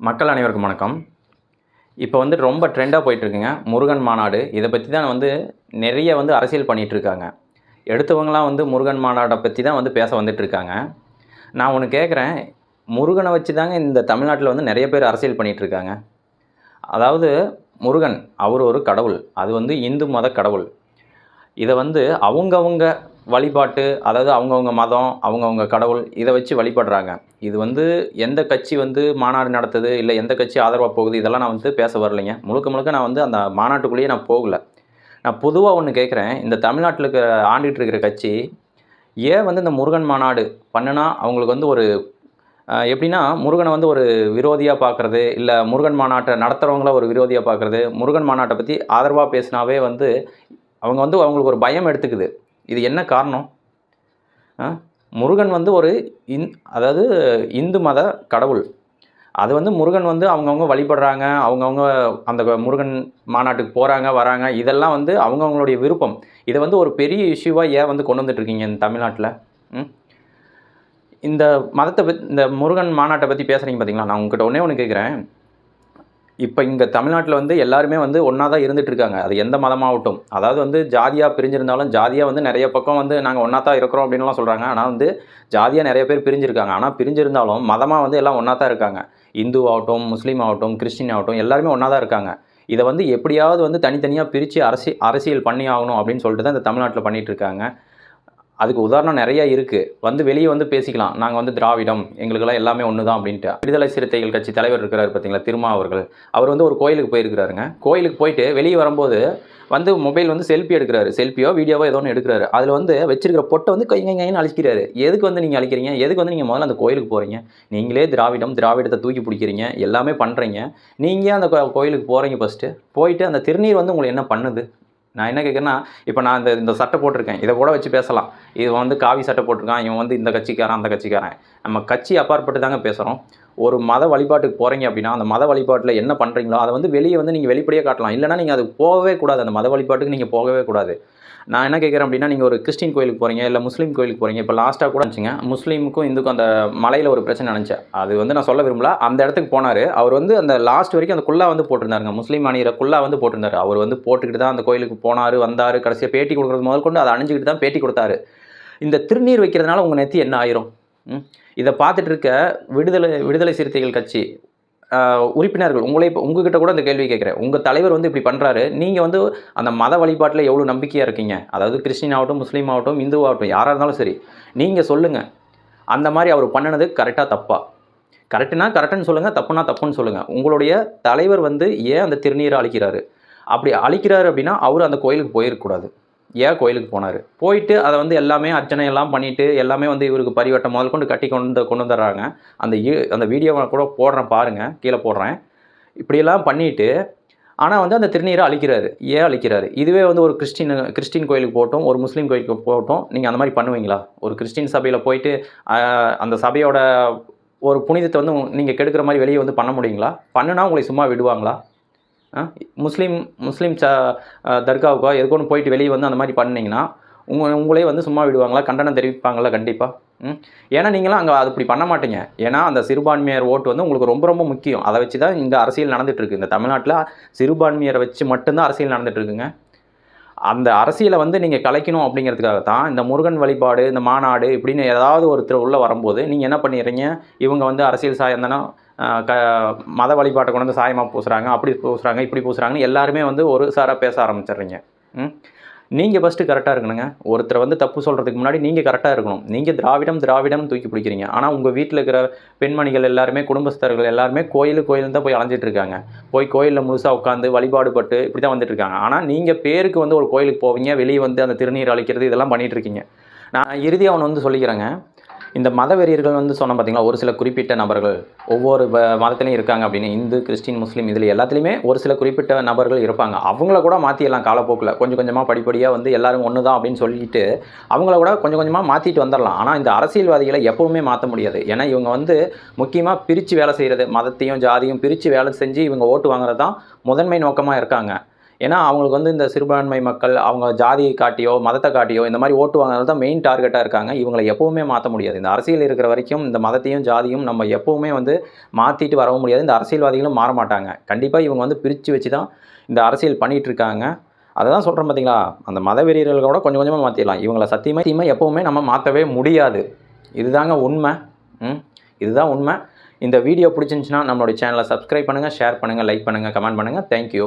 மக்கள் அனைவருக்கும் வணக்கம். இப்போ வந்து ரொம்ப ட்ரெண்டாக போயிட்டுருக்குங்க. முருகன் மாநாடு. இதை பற்றி தான் வந்து நிறைய வந்து அரசியல் பண்ணிகிட்ருக்காங்க எடுத்தவங்களாம் வந்து முருகன் மாநாட்டை பற்றி தான் வந்து பேச வந்துட்டு இருக்காங்க நான் ஒன்று கேட்குறேன் முருகனை வச்சு தாங்க இந்த தமிழ்நாட்டில் வந்து நிறைய பேர் அரசியல் பண்ணிகிட்டு இருக்காங்க அதாவது முருகன் அவர் ஒரு கடவுள். அது வந்து இந்து மத கடவுள். இதை வந்து அவங்கவுங்க வழிபாட்டு அதாவது அவங்கவுங்க மதம் அவங்கவுங்க கடவுள் இதை வச்சு வழிபடுறாங்க. இது வந்து எந்த கட்சி வந்து மாநாடு நடத்துது இல்லை எந்த கட்சி ஆதரவாக போகுது இதெல்லாம் நான் வந்து பேச வரலைங்க. முழுக்க முழுக்க நான் வந்து அந்த மாநாட்டுக்குள்ளேயே நான் போகலை. நான் பொதுவாக ஒன்று கேட்குறேன் இந்த தமிழ்நாட்டில் இருக்கிற ஆண்டுகிட்டு இருக்கிற கட்சி ஏன் வந்து இந்த முருகன் மாநாடு பண்ணுனா அவங்களுக்கு வந்து ஒரு எப்படின்னா முருகனை வந்து ஒரு விரோதியாக பார்க்குறது இல்லை முருகன் மாநாட்டை நடத்துகிறவங்கள ஒரு விரோதியாக பார்க்குறது முருகன் மாநாட்டை பற்றி ஆதரவாக பேசினாவே வந்து அவங்க வந்து அவங்களுக்கு ஒரு பயம் எடுத்துக்குது. இது என்ன காரணம்? ஆ? முருகன் வந்து ஒரு இந் அதாவது இந்து மத கடவுள். அது வந்து முருகன் வந்து அவங்கவுங்க வழிபடுறாங்க அவங்கவுங்க அந்த முருகன் மாநாட்டுக்கு போகிறாங்க வராங்க இதெல்லாம் வந்து அவங்கவுங்களுடைய விருப்பம். இதை வந்து ஒரு பெரிய இஷ்யூவாக ஏன் வந்து கொண்டு வந்துட்டு இருக்கீங்க இந்த தமிழ்நாட்டில்? ம்? இந்த மதத்தை பற்றி இந்த முருகன் மாநாட்டை பற்றி பேசுகிறீங்க பார்த்தீங்களா நான் உங்ககிட்ட ஒன்றே ஒன்று கேட்குறேன் இப்போ இங்கே தமிழ்நாட்டில் வந்து எல்லாருமே வந்து ஒன்றா தான் இருந்துகிட்ருக்காங்க அது எந்த மதமாகட்டும். அதாவது வந்து ஜாதியாக பிரிஞ்சிருந்தாலும் ஜாதியாக வந்து நிறைய பக்கம் வந்து நாங்கள் ஒன்றா தான் இருக்கிறோம் அப்படின்லாம் சொல்கிறாங்க ஆனால் வந்து ஜாதியாக நிறைய பேர் பிரிஞ்சிருக்காங்க. ஆனால் பிரிஞ்சிருந்தாலும் மதமாக வந்து எல்லாம் ஒன்றா தான் இருக்காங்க. இந்து ஆகட்டும் முஸ்லீம் ஆகட்டும் கிறிஸ்டின் ஆகட்டும் எல்லாருமே ஒன்றா தான் இருக்காங்க. இதை வந்து எப்படியாவது வந்து தனித்தனியாக பிரித்து அரசி அரசியல் பண்ணி ஆகணும் அப்படின்னு சொல்லிட்டு தான் இந்த தமிழ்நாட்டில் பண்ணிகிட்ருக்காங்க அதுக்கு உதாரணம் நிறைய இருக்குது வந்து வெளியே வந்து பேசிக்கலாம். நாங்கள் வந்து திராவிடம் எங்களுக்கெல்லாம் எல்லாமே ஒன்று தான் அப்படின்ட்டு. விடுதலை சிறுத்தைகள் கட்சி தலைவர் இருக்கிறார் பார்த்தீங்களா திருமா அவர்கள். அவர் வந்து ஒரு கோயிலுக்கு போயிருக்கிறாருங்க. கோயிலுக்கு போயிட்டு வெளியே வரும்போது வந்து மொபைல் வந்து செல்ஃபி எடுக்கிறாரு. செல்ஃபியோ வீடியோவோ ஏதோ ஒன்று எடுக்கிறாரு. அதில் வந்து வச்சிருக்கிற பொட்டை வந்து கை கைன்னு அழிக்கிறாரு எதுக்கு வந்து நீங்கள் அழிக்கிறீங்க? எதுக்கு வந்து நீங்கள் முதல்ல அந்த கோயிலுக்கு போகிறீங்க நீங்களே திராவிடம் திராவிடத்தை தூக்கி பிடிக்கிறீங்க. எல்லாமே பண்ணுறீங்க நீங்கள் அந்த கோயிலுக்கு போகிறீங்க ஃபஸ்ட்டு போயிட்டு அந்த திருநீர் வந்து உங்களை என்ன பண்ணுது? நான் என்ன கேட்குறேன்னா இப்போ நான் இந்த இந்த சட்டை போட்டிருக்கேன். இதை கூட வச்சு பேசலாம். இது வந்து காவி சட்டை போட்டிருக்கான். இவன் வந்து இந்த கட்சிக்காரன் அந்த கட்சிக்காரன். நம்ம கட்சி அப்பாற்பட்டு தாங்க பேசுகிறோம் ஒரு மத வழிபாட்டுக்கு போகிறீங்க அப்படின்னா அந்த மத வழிபாட்டில் என்ன பண்ணுறீங்களோ அதை வந்து வெளியே வந்து நீங்கள் வெளிப்படையாக காட்டலாம். இல்லைனா நீங்கள் அது போகவே கூடாது. அந்த மத வழிபாட்டுக்கு நீங்கள் போகவே கூடாது. நான் என்ன கேட்குறேன் அப்படின்னா நீங்கள் ஒரு கிறிஸ்டின் கோயிலுக்கு போகிறீங்க இல்லை முஸ்லீம் கோயிலுக்கு போகிறீங்க இப்போ லாஸ்ட்டாக கூட இருந்துச்சுங்க முஸ்லீமுக்கும் இந்துக்கும் அந்த மலையில் ஒரு பிரச்சனை நினச்சேன். அது வந்து நான் சொல்ல விரும்பல. அந்த இடத்துக்கு போனார். அவர் வந்து அந்த லாஸ்ட் வரைக்கும் அந்த குல்லா வந்து போட்டிருந்தாருங்க. முஸ்லீம் அணிகிற குல்லா வந்து போட்டிருந்தாரு. அவர் வந்து போட்டுக்கிட்டு தான் அந்த கோயிலுக்கு போனார் வந்தார். கடைசியாக பேட்டி கொடுக்குறது முதல் கொண்டு அதை அணிஞ்சிக்கிட்டு தான் பேட்டி கொடுத்தாரு. இந்த திருநீர் வைக்கிறதுனால உங்கள் நெத்தி என்ன ஆயிரும்? இதை பார்த்துட்டு இருக்க விடுதலை விடுதலை சிறுத்தைகள் கட்சி உறுப்பினர்கள் உங்களை இப்போ உங்ககிட்ட கூட இந்த கேள்வி கேட்குறேன். உங்கள் தலைவர் வந்து இப்படி பண்ணுறாரு நீங்கள் வந்து அந்த மத வழிபாட்டில் எவ்வளோ நம்பிக்கையாக இருக்கீங்க? அதாவது கிறிஸ்டின் ஆகட்டும் முஸ்லீம் ஆகட்டும் இந்து ஆகட்டும் யாராக இருந்தாலும் சரி நீங்கள் சொல்லுங்கள் அந்த மாதிரி அவர் பண்ணினது கரெக்டாக தப்பா? கரெக்டுனா கரெக்டுன்னு சொல்லுங்கள் தப்புனா தப்புன்னு சொல்லுங்கள் உங்களுடைய தலைவர் வந்து ஏன் அந்த திருநீரை அழிக்கிறாரு? அப்படி அழிக்கிறாரு அப்படின்னா அவர் அந்த கோயிலுக்கு போயிருக்கக்கூடாது. ஏன் கோயிலுக்கு போனார்? போயிட்டு அதை வந்து எல்லாமே அர்ச்சனை எல்லாம் பண்ணிவிட்டு எல்லாமே வந்து இவருக்கு பரிவட்டம் முதல் கொண்டு கட்டி கொண்டு கொண்டு வந்துடுறாங்க. அந்த அந்த வீடியோவை கூட போடுறேன் பாருங்கள் கீழே போடுறேன். இப்படியெல்லாம் பண்ணிவிட்டு ஆனால் வந்து அந்த திருநீரை அழிக்கிறாரு. ஏன் அழிக்கிறாரு? இதுவே வந்து ஒரு கிறிஸ்டின் கிறிஸ்டின் கோயிலுக்கு போட்டோம் ஒரு முஸ்லீம் கோயிலுக்கு போகட்டும் நீங்கள் அந்த மாதிரி பண்ணுவீங்களா? ஒரு கிறிஸ்டின் சபையில் போயிட்டு அந்த சபையோட ஒரு புனிதத்தை வந்து நீங்கள் கெடுக்கிற மாதிரி வெளியே வந்து பண்ண முடியுங்களா? பண்ணுனா உங்களை சும்மா விடுவாங்களா? முஸ்லீம் முஸ்லீம் ச தர்காவுக்கோ எதுக்கோ ஒன்று போயிட்டு வெளியே வந்து அந்த மாதிரி பண்ணிங்கன்னா உங்க உங்களே வந்து சும்மா விடுவாங்களா? கண்டனம் தெரிவிப்பாங்களா? கண்டிப்பாக ம்? ஏன்னா நீங்களாம் அங்கே அது இப்படி பண்ண மாட்டீங்க. ஏன்னா அந்த சிறுபான்மையர் ஓட்டு வந்து உங்களுக்கு ரொம்ப ரொம்ப முக்கியம். அதை வச்சு தான் இங்கே அரசியல் நடந்துகிட்ருக்கு இந்த தமிழ்நாட்டில் சிறுபான்மையரை வச்சு மட்டும்தான் அரசியல் நடந்துகிட்ருக்குங்க அந்த அரசியலை வந்து நீங்கள் கலைக்கணும் அப்படிங்கிறதுக்காக தான் இந்த முருகன் வழிபாடு இந்த மாநாடு இப்படின்னு ஏதாவது ஒருத்தர் உள்ளே வரும்போது நீங்கள் என்ன பண்ணிடுறீங்க? இவங்க வந்து அரசியல் சாயந்தனம் க மத வழிபாட்டை கொண்டு வந்து சாயமாக பூசுகிறாங்க அப்படி பூசுகிறாங்க இப்படி பூசுகிறாங்கன்னு எல்லாருமே வந்து ஒரு சாராக பேச ஆரம்பிச்சிடுறீங்க. ம்? நீங்கள் ஃபஸ்ட்டு கரெக்டாக இருக்கணுங்க. ஒருத்தர் வந்து தப்பு சொல்கிறதுக்கு முன்னாடி நீங்கள் கரெக்டாக இருக்கணும். நீங்கள் திராவிடம் திராவிடம் தூக்கி பிடிக்கிறீங்க. ஆனால் உங்கள் வீட்டில் இருக்கிற பெண்மணிகள் எல்லாருமே குடும்பஸ்தர்கள் எல்லாருமே கோயில் கோயில் தான் போய் அலைஞ்சிட்டு இருக்காங்க. போய் கோயிலில் முழுசாக உட்காந்து வழிபாடு பட்டு இப்படி தான் வந்துட்டு இருக்காங்க. ஆனால் நீங்கள் பேருக்கு வந்து ஒரு கோயிலுக்கு போவீங்க வெளியே வந்து அந்த திருநீர் அழிக்கிறது இதெல்லாம் பண்ணிகிட்டு இருக்கீங்க. நான் இறுதியாக அவனை வந்து சொல்லிக்கிறேங்க. இந்த மத வெறியர்கள் வந்து சொன்ன பார்த்தீங்களா ஒரு சில குறிப்பிட்ட நபர்கள் ஒவ்வொரு வ- மதத்துலையும் இருக்காங்க அப்படின்னு இந்து கிறிஸ்டின் முஸ்லீம் இதில் எல்லாத்துலேயுமே ஒரு சில குறிப்பிட்ட நபர்கள் இருப்பாங்க. அவங்கள கூட மாற்றிடலாம் காலப்போக்கில். கொஞ்சம் கொஞ்சமாக படிப்படியாக வந்து எல்லாரும் ஒன்று தான் அப்படின்னு சொல்லிட்டு அவங்கள கூட கொஞ்சம் கொஞ்சமாக மாற்றிட்டு வந்துடலாம் ஆனால் இந்த அரசியல்வாதிகளை எப்பவுமே மாற்ற முடியாது. ஏன்னா இவங்க வந்து முக்கியமாக பிரித்து வேலை செய்கிறது மதத்தையும் ஜாதியும் பிரித்து வேலை செஞ்சு இவங்க ஓட்டு வாங்குறது தான் முதன்மை நோக்கமாக இருக்காங்க. ஏன்னா அவங்களுக்கு வந்து இந்த சிறுபான்மை மக்கள் அவங்க ஜாதியை காட்டியோ மதத்தை காட்டியோ இந்த மாதிரி ஓட்டு வாங்குறது தான் மெயின் டார்கெட்டாக இருக்காங்க. இவங்களை எப்பவுமே மாற்ற முடியாது. இந்த அரசியல் இருக்கிற வரைக்கும் இந்த மதத்தையும் ஜாதியும் நம்ம எப்பவுமே வந்து மாற்றிட்டு வரவும் முடியாது. இந்த அரசியல்வாதிகளும் மாற மாட்டாங்க. கண்டிப்பாக இவங்க வந்து பிரித்து வச்சு தான் இந்த அரசியல் பண்ணிகிட்டு இருக்காங்க. அதை தான் சொல்கிறேன் பார்த்தீங்களா அந்த மத வெறியர்களோட கொஞ்சம் கொஞ்சமாக மாற்றிடலாம் இவங்களை சத்தியமாக சத்தியமாக எப்போவுமே நம்ம மாற்றவே முடியாது. இதுதாங்க உண்மை. ம்? இதுதான் உண்மை. இந்த வீடியோ பிடிச்சிருந்துச்சுன்னா நம்மளுடைய சேனலை சப்ஸ்கிரைப் பண்ணுங்கள் ஷேர் பண்ணுங்கள் லைக் பண்ணுங்கள் கமெண்ட் பண்ணுங்கள் தேங்க்யூ